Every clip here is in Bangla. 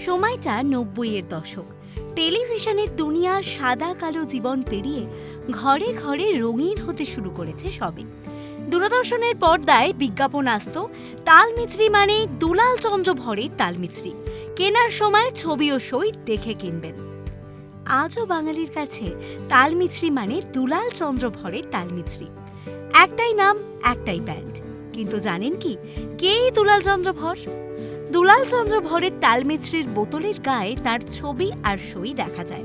সময়টা নব্বইয়ের দশক। টেলিভিশনের দুনিয়া সাদা কালো জীবন পেরিয়ে ঘরে ঘরে রঙিন হতে শুরু করেছে সবে। দূরদর্শনের পর্দায় বিজ্ঞাপন আসতো তালমিছরি মানে দুলাল চন্দ্র ভরে তালমিছরি কেনার সময় ছবি ও সই দেখে কিনবেন। আজও বাঙালির কাছে তালমিছরি মানে দুলাল চন্দ্র ভরে তালমিছরি একটাই নাম, একটাই ব্র্যান্ড কিন্তু জানেন কি? কে দুলাল চন্দ্র ভর? দুলাল চন্দ্র ভরের তালমিছরির বোতলের গায়ে তার ছবি আর সই দেখা যায়।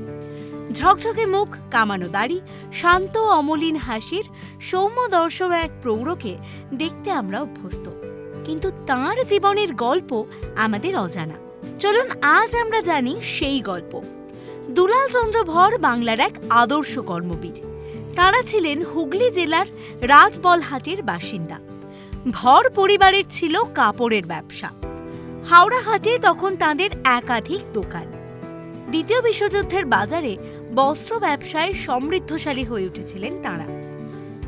ঝকঝকে মুখ, কামানো দাড়ি, শান্ত অমলিন হাসির সৌম্য দর্শক এক প্রৌঢ়কে দেখতে আমরা অভ্যস্ত। কিন্তু তার জীবনের গল্প আমাদের অজানা। চলুন আজ আমরা জানি সেই গল্প। দুলাল চন্দ্র ভর বাংলার এক আদর্শ কর্মবীর তারা ছিলেন হুগলি জেলার রাজবলহাটের বাসিন্দা। ভর পরিবারের ছিল কাপড়ের ব্যবসা। হাওড়া হাটে তখন তাদের একাধিক দোকান। দ্বিতীয় বিশ্বযুদ্ধের বাজারে বস্ত্র ব্যবসায় সমৃদ্ধশালী হয়ে উঠেছিলেন তারা।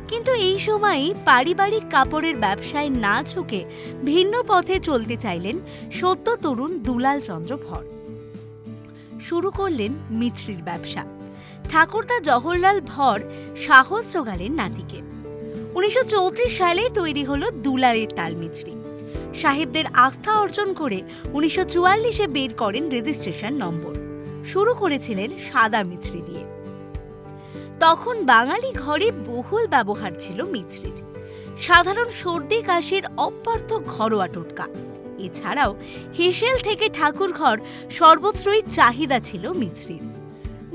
কিন্তু এই সময়ই পারিবারিক কাপড়ের ব্যবসায় না ঝুঁকে ভিন্ন পথে চলতে চাইলেন সদ্য তরুণ দুলাল চন্দ্র ভর। শুরু করলেন মিছরির ব্যবসা। ঠাকুরদা জওহরলাল ভর সাহস জোগালেন নাতিকে। উনিশশো সালে তৈরি হলো দুলালের তাল মিছরি। সাহেবদের আস্থা অর্জন করে উনিশশো চুয়াল্লিশে বের করেন রেজিস্ট্রেশন নম্বর। শুরু করেছিলেন সাদা মিছরি দিয়ে। তখন বাঙালি ঘরে বহুল ব্যবহার ছিল মিছরির। সাধারণ সর্দি, কাশির অপার্থ ঘরোয়া টোটকা। এছাড়াও হেসেল থেকে ঠাকুরঘর সর্বত্রই চাহিদা ছিল মিছরির।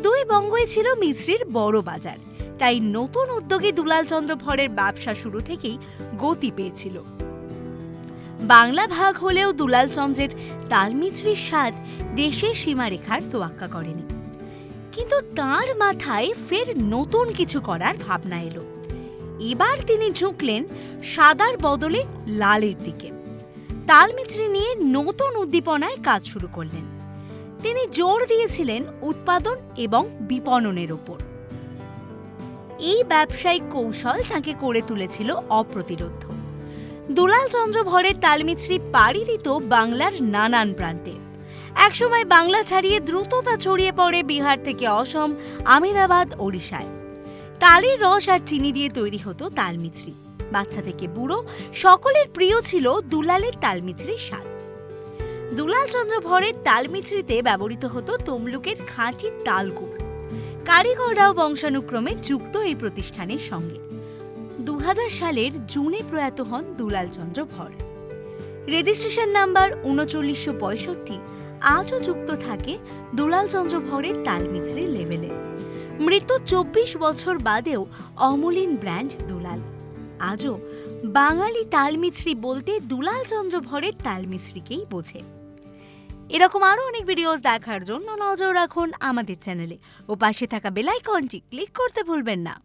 দুই বঙ্গই ছিল মিছরির বড় বাজার। তাই নতুন উদ্যোগে দুলাল চন্দ্র ভরের ব্যবসা শুরু থেকেই গতি পেয়েছিল। বাংলা ভাগ হলেও দুলাল চন্দ্রের তালমিছরির স্বাদ দেশের সীমারেখার তোয়াক্কা করেনি। কিন্তু তার মাথায় ফের নতুন কিছু করার ভাবনা এলো। এবার তিনি ঝুঁকলেন সাদার বদলে লালের দিকে। তালমিছরি নিয়ে নতুন উদ্দীপনায় কাজ শুরু করলেন। তিনি জোর দিয়েছিলেন উৎপাদন এবং বিপণনের ওপর। এই ব্যবসায়িক কৌশল তাকে করে তুলেছিল অপ্রতিরোধ। দুলাল চন্দ্র ভরের তালমিছরি পাড়ি দিত বাংলার নানান প্রান্তে। একসময় বাংলা ছাড়িয়ে দ্রুততা ছড়িয়ে পড়ে বিহার থেকে অসম, আমেদাবাদ, ওড়িশায়। তালের রস আর চিনি দিয়ে তৈরি হতো তালমিছরি। বাচ্চা থেকে বুড়ো, সকলের প্রিয় ছিল দুলালের তালমিছরির স্বাদ। দুলাল চন্দ্র ভরের তালমিছরিতে ব্যবহৃত হতো তমলুকের খাঁটি তালগুড় কারিগররাও বংশানুক্রমে যুক্ত এই প্রতিষ্ঠানের সঙ্গে। দু হাজার সালের জুনে প্রয়াত হন দুলাল চন্দ্র ভর। রেজিস্ট্রেশন নাম্বার উনচল্লিশশো পঁয়ষট্টি আজও যুক্ত থাকে দুলাল চন্দ্র ভরের তালমিছরি লেভেলে। মৃত্যু চব্বিশ বছর বাদেও অমলিন ব্র্যান্ড দুলাল। আজও বাঙালি তালমিছরি বলতে দুলাল চন্দ্র ভরের তালমিছরিকেই বোঝে। এরকম আরও অনেক ভিডিওস দেখার জন্য নজর রাখুন আমাদের চ্যানেলে ও পাশে থাকা বেলাইকনটি ক্লিক করতে ভুলবেন না।